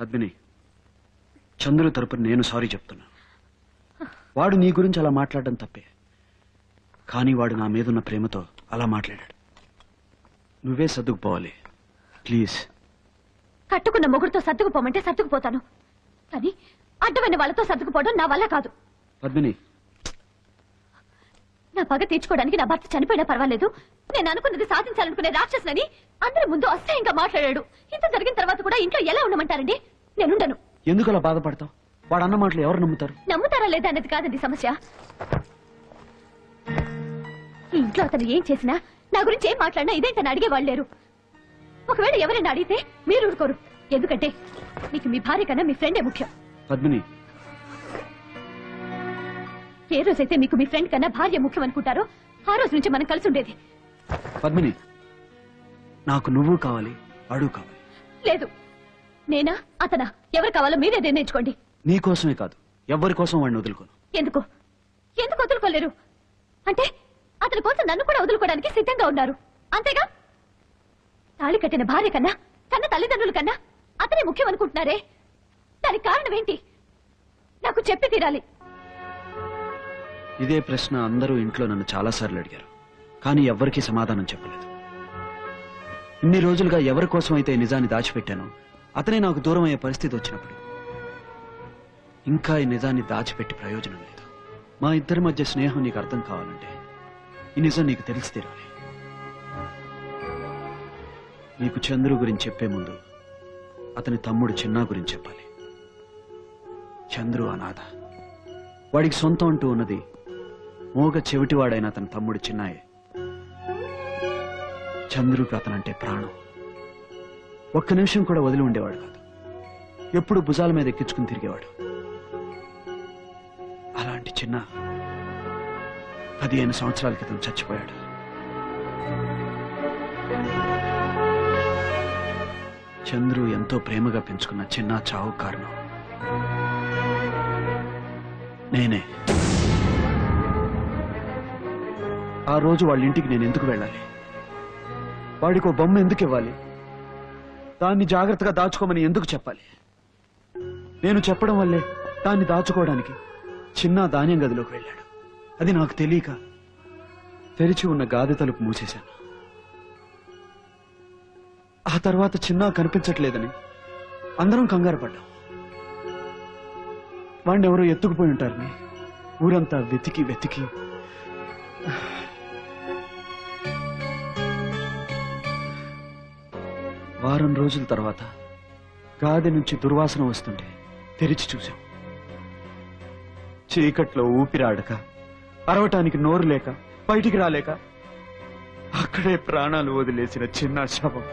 పద్మిని చంద్రు తరపున నేను సారీ చెప్తున్నా. వాడు నీ గురించి అలా మాట్లాడడం తప్పే. కానీ వాడు నా మీదున్న ప్రేమతో అలా మాట్లాడాడు. నువ్వే సర్దుకుపోవాలి. ప్లీజ్. కట్టుకున్న మొగుడుతో సర్దుకుపోమంటే సర్దుకుపోతాను. కానీ అడ్డమైన వాళ్ళతో సర్దుకుపోవడం నా వల్ల కాదు. పద్మిని నా పగ తీర్చుకోవడానికి నా భర్త చనిపోయినా పర్వాలేదు. నేను అనుకున్నది సాధించాలనుకునే రాక్షసులని అందరి ముందు అసహ్యంగా మాట్లాడాడు. ఇంత జరిగిన తర్వాత కూడా ఇంట్లో ఎలా ఉండమంటారండి? నేనుండను. ఎందుకు అలా బాధపడతావు? వాడు అన్న మాటలు ఎవరు నమ్ముతారు? నమ్ముతారా లేదా అనేది కాదండి సమస్య. ఈ ఇంట్లో అతను ఏం చేసినా నా గురించి ఏం మాట్లాడినా ఇదేంటని అడిగేవాళ్ళు లేరు. ఒకవేళ ఎవరైనా అడిగితే మీరు ఊరుకోరు. ఎందుకంటే మీకు మీ భార్య కన్నా మీ ఫ్రెండే ముఖ్యం. పద్మిని. ఏ రోజైతే మీకు మీ ఫ్రెండ్ కన్నా భార్య ముఖ్యం అనుకుంటారో ఆ రోజు నుంచి మనం కలిసి ఉండేది. పద్మిని నాకు నువ్వు కావాలి వాడు కావాలి. లేదు. నేనా? అతనా? ఎవరు కావాలో మీరే నిర్ణయించుకోండి. నీ కోసమే కాదు. ఎవరి కోసం వాడిని వదులుకోను? ఎందుకు? ఎందుకు వదులుకోలేరు? అంటే అతని కోసం నన్ను కూడా వదులుకోవడానికి సిద్ధంగా ఉన్నారు. అంతేగా? తాళి కట్టిన భార్య కన్నా కన్న తల్లిదండ్రుల కన్నా అతనే ముఖ్యం అనుకుంటున్నారే? దానికి కారణం ఏంటి? నాకు చెప్పి తీరాలి. ఇదే ప్రశ్న అందరూ ఇంట్లో నన్ను చాలాసార్లు అడిగారు. కానీ ఎవ్వరికీ సమాధానం చెప్పలేదు. ఇన్ని రోజులుగా ఎవరి కోసం అయితే నిజాన్ని దాచిపెట్టానో అతనే నాకు దూరం అయ్యే పరిస్థితి వచ్చినప్పుడు. ఇంకా ఈ నిజాన్ని దాచిపెట్టి ప్రయోజనం లేదు. మా ఇద్దరి మధ్య స్నేహం నీకు అర్థం కావాలంటే ఈ నిజం నీకు తెలిసి తీరాలి. నీకు చంద్రు గురించి చెప్పే ముందు అతని తమ్ముడు చిన్నా గురించి చెప్పాలి. చంద్రు అనాథ. వాడికి సొంతం అంటూ ఉన్నది మూగ చెవిటివాడైన అతని తమ్ముడు చిన్నాయే. చంద్రుకి అతనంటే ప్రాణం. ఒక్క నిమిషం కూడా వదిలి ఉండేవాడు కాదు. ఎప్పుడు భుజాల మీద ఎక్కించుకుని తిరిగేవాడు. అలాంటి చిన్న పదిహేను సంవత్సరాల క్రితం చచ్చిపోయాడు. చంద్రు ఎంతో ప్రేమగా పెంచుకున్న చిన్న చావు కారణం. నేనే. ఆ రోజు వాళ్ళ ఇంటికి నేను ఎందుకు వెళ్ళాలి? వాడికి ఒక బొమ్మ ఎందుకు ఇవ్వాలి? దాన్ని జాగ్రత్తగా దాచుకోమని ఎందుకు చెప్పాలి? నేను చెప్పడం వల్లే దాన్ని దాచుకోవడానికి చిన్న ధాన్యం గదిలోకి వెళ్ళాడు. అది నాకు తెలియక తెరిచి ఉన్న గాది తలుపు మూసేశాను. ఆ తర్వాత చిన్న కనిపించట్లేదని అందరం కంగారు పడ్డాం. వాణ్ణెవరో ఎత్తుకుపోయి ఉంటారని ఊరంతా వెతికి వెతికి వారం రోజుల తర్వాత గాది నుంచి దుర్వాసన వస్తుంటే తెరిచి చూశాం. చీకట్లో ఊపిరాడక అరవటానికి నోరు లేక బయటికి రాలేక అక్కడే ప్రాణాలు వదిలేసిన చిన్న శవం.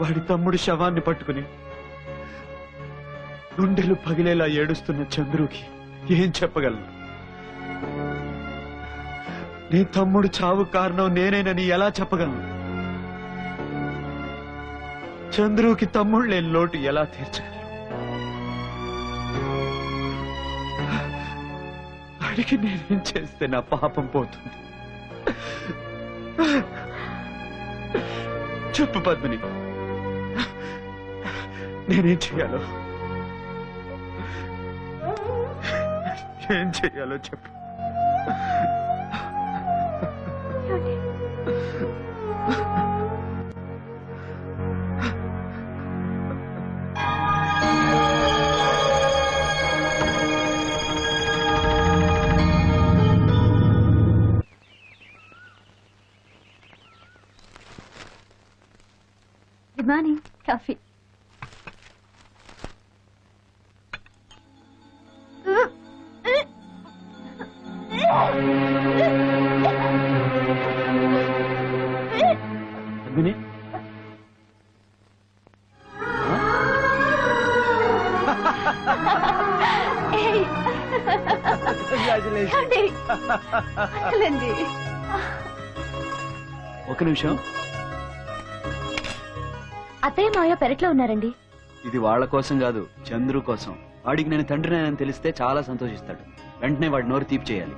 వాడి తమ్ముడి శవాన్ని పట్టుకుని గుండెలు పగిలేలా ఏడుస్తున్న చంద్రుకి ఏం చెప్పగలను? నీ తమ్ముడు చావు కారణం నేనేనని ఎలా చెప్పగలను? చంద్రుకి తమ్ముడు లేని లోటు ఎలా తీర్చగలను? అడిగి నేనేం చేస్తే నా పాపం పోతుంది? చెప్పు పద్మిని. నేనేం చెయ్యాలో ఏం చెయ్యాలో చెప్పు. గుడ్ మార్నింగ్ కాఫీ ఒక నిమిషం. అత్తయ్య మావయ్య పెరట్లో ఉన్నారండి. ఇది వాళ్ళ కోసం కాదు చంద్రు కోసం. వాడికి నేను తండ్రినని తెలిస్తే చాలా సంతోషిస్తాడు. వెంటనే వాడి నోరు తీపి చేయాలి.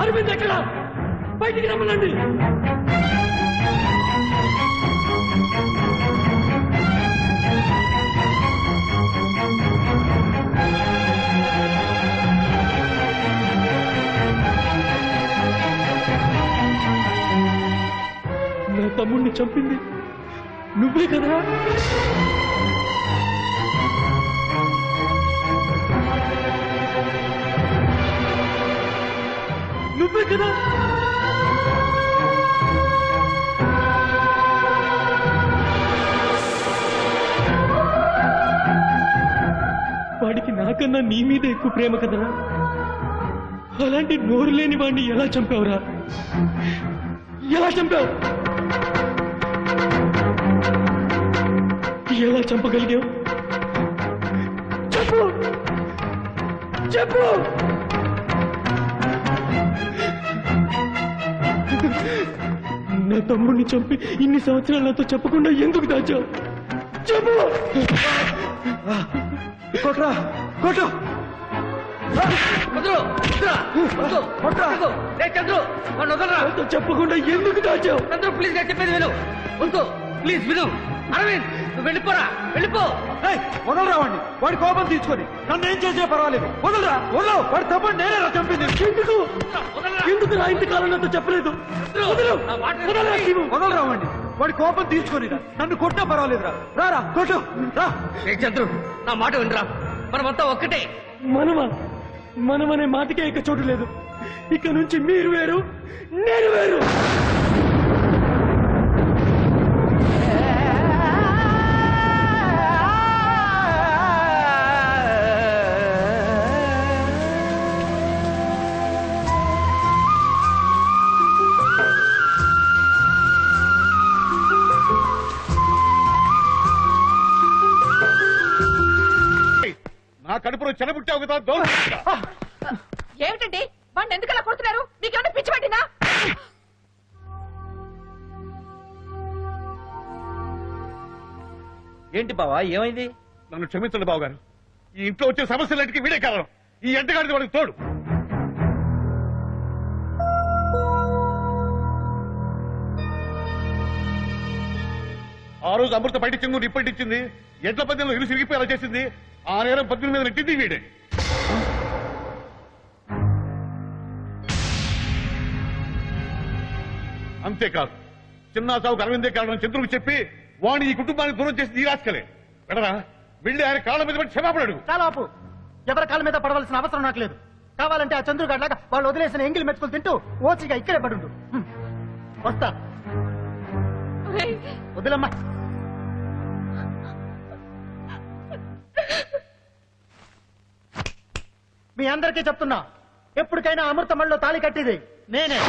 అరవింద్ ఎక్కడ? బయటికి రమ్మనండి. నా తమ్ముడిని చంపింది నువ్వే కదా? నువ్వే కదా? నాకన్నా నీ మీద ఎక్కువ ప్రేమ కదరా అలాంటి నోరు లేని వాడిని ఎలా చంపావురా? ఎలా చంపావు? ఎలా చంపగలిగావు? చెప్పు! చెప్పు! నా తమ్ముడిని చంపి ఇన్ని సంవత్సరాలు నాతో చెప్పకుండా ఎందుకు దాచావు? చెప్పు! కొట్రా! కొట్టు చెప్పకుండా ఎందుకు దాచావు? చంద్రు ప్లీజ్గా చెప్పేది విను. వద్దు ప్లీజ్ విను. అరవింద్ నువ్వు వెళ్ళిపోరా. వెళ్ళిపో. వదలరా వాడిని వాడి కోపం తీసుకొని. నన్ను ఏం చేసినా పర్వాలేదు. వదలరా. వదలవు వాడి తప్పని నేనే రా చంపింది. ఎందుకు? ఎందుకు నా ఇంతకాలం నాతో చెప్పలేదు? వదలు. వదలరా వాడిని వాడి కోపం తీసుకొని నన్ను కొట్టినా పర్వాలేదురా రారా కొట్టు రా చంద్రు నా మాట వినరా. మనమంతా ఒక్కటే. మనమా? మనమనే మాటకే ఇక చోటు లేదు. ఇక నుంచి మీరు వేరు నేను వేరు. చెడబుట్టావు కదా ఏమిటండి? వాడిని ఎందుకలా కొడుతున్నారు? మీకేమైనా పిచ్చి పట్టిందా? ఏంటి బావా ఏమైంది? నన్ను క్షమించండి బాబు గారు ఈ ఇంట్లో వచ్చే సమస్యలన్నిటికీ వీడే కారణం. ఈ ఎంటగాడిది వాడికి తోడు. ఆ రోజు అమృత బయట చెంగు నిప్పటిచ్చింది. ఎడ్ల పద్యంలో ఇరు సిరిగిపోయేలా చేసింది. ఆ నేరం పద్యం మీద నెట్టింది వీడే. అంతేకాదు చిన్న సావుకు అరవిందే కారణం చంద్రుకు చెప్పి వాణి ఈ కుటుంబాన్ని దూరం చేసి నీరాస్కలే వెళ్ళరా వెళ్ళి ఆయన కాళ్ళ మీద పడి క్షమాపడాడు చాలా ఆపు. ఎవరి కాళ్ళ మీద పడవలసిన అవసరం నాకు లేదు. కావాలంటే ఆ చంద్రుగాడ్ లాగా వాళ్ళు వదిలేసిన ఎంగిలి మెతుకులు తింటూ ఓచిగా ఇక్కడే పడుండు. హ్మ్. వస్తా. వదిలమ్మా. మీ అందరికీ చెప్తున్నా. ఎప్పటికైనా అమృతమల్లో తాళి కట్టిది నేనే.